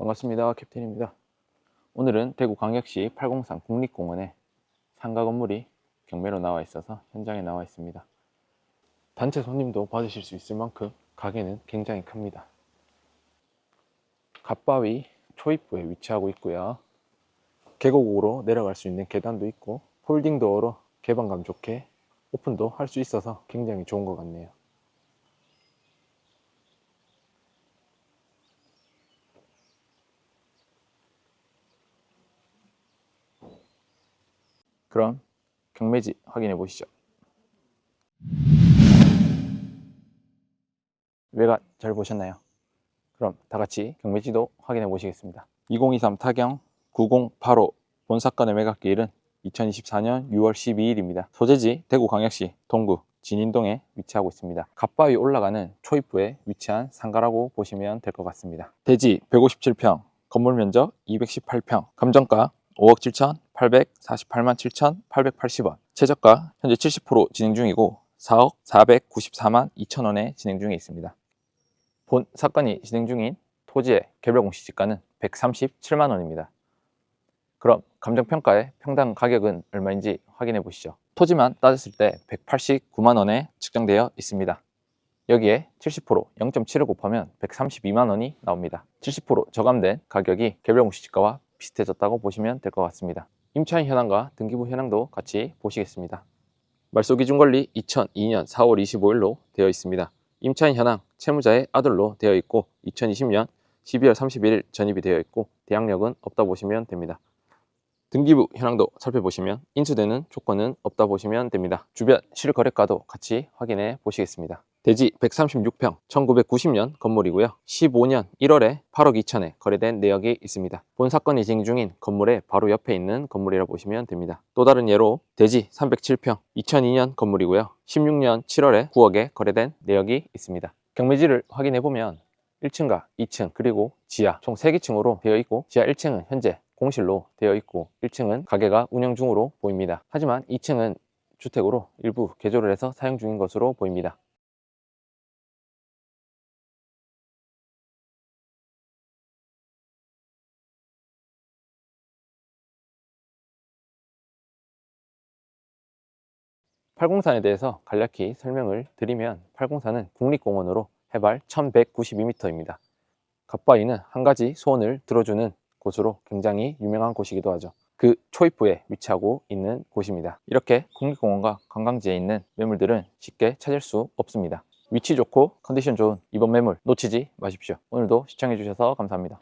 반갑습니다. 캡틴입니다. 오늘은 대구광역시 803 국립공원에 상가 건물이 경매로 나와 있어서 현장에 나와 있습니다. 단체 손님도 받으실 수 있을 만큼 가게는 굉장히 큽니다. 갓바위 초입부에 위치하고 있고요. 계곡으로 내려갈 수 있는 계단도 있고 폴딩 도어로 개방감 좋게 오픈도 할 수 있어서 굉장히 좋은 것 같네요. 그럼 경매지 확인해 보시죠. 외관 잘 보셨나요? 그럼 다 같이 경매지도 확인해 보시겠습니다. 2023 타경 9085 본사건의 매각기일은 2024년 6월 12일입니다. 소재지 대구광역시 동구 진인동에 위치하고 있습니다. 갓바위 올라가는 초입부에 위치한 상가라고 보시면 될 것 같습니다. 대지 157평, 건물 면적 218평, 감정가 5억 7천 848만 7천 880원, 최저가 현재 70% 진행 중이고 4억 494만 2천 원에 진행 중에 있습니다. 본 사건이 진행 중인 토지의 개별 공시지가는 137만 원입니다. 그럼 감정평가의 평당 가격은 얼마인지 확인해 보시죠. 토지만 따졌을 때 189만 원에 측정되어 있습니다. 여기에 70% 0.7을 곱하면 132만 원이 나옵니다. 70% 저감된 가격이 개별 공시지가와 비슷해졌다고 보시면 될 것 같습니다. 임차인 현황과 등기부 현황도 같이 보시겠습니다. 말소 기준 권리 2002년 4월 25일로 되어 있습니다. 임차인 현황 채무자의 아들로 되어 있고 2020년 12월 31일 전입이 되어 있고 대항력은 없다 보시면 됩니다. 등기부 현황도 살펴보시면 인수되는 조건은 없다 보시면 됩니다. 주변 실거래가도 같이 확인해 보시겠습니다. 대지 136평 1990년 건물이고요. 15년 1월에 8억 2천에 거래된 내역이 있습니다. 본 사건이 진행 중인 건물의 바로 옆에 있는 건물이라 보시면 됩니다. 또 다른 예로 대지 307평 2002년 건물이고요. 16년 7월에 9억에 거래된 내역이 있습니다. 경매지를 확인해 보면 1층과 2층 그리고 지하 총 3기층으로 되어 있고 지하 1층은 현재 공실로 되어 있고 1층은 가게가 운영 중으로 보입니다. 하지만 2층은 주택으로 일부 개조를 해서 사용 중인 것으로 보입니다. 팔공산에 대해서 간략히 설명을 드리면 팔공산은 국립공원으로 해발 1192m입니다. 갓바위는 한 가지 소원을 들어주는 곳으로 굉장히 유명한 곳이기도 하죠. 그 초입부에 위치하고 있는 곳입니다. 이렇게 국립공원과 관광지에 있는 매물들은 쉽게 찾을 수 없습니다. 위치 좋고 컨디션 좋은 이번 매물 놓치지 마십시오. 오늘도 시청해주셔서 감사합니다.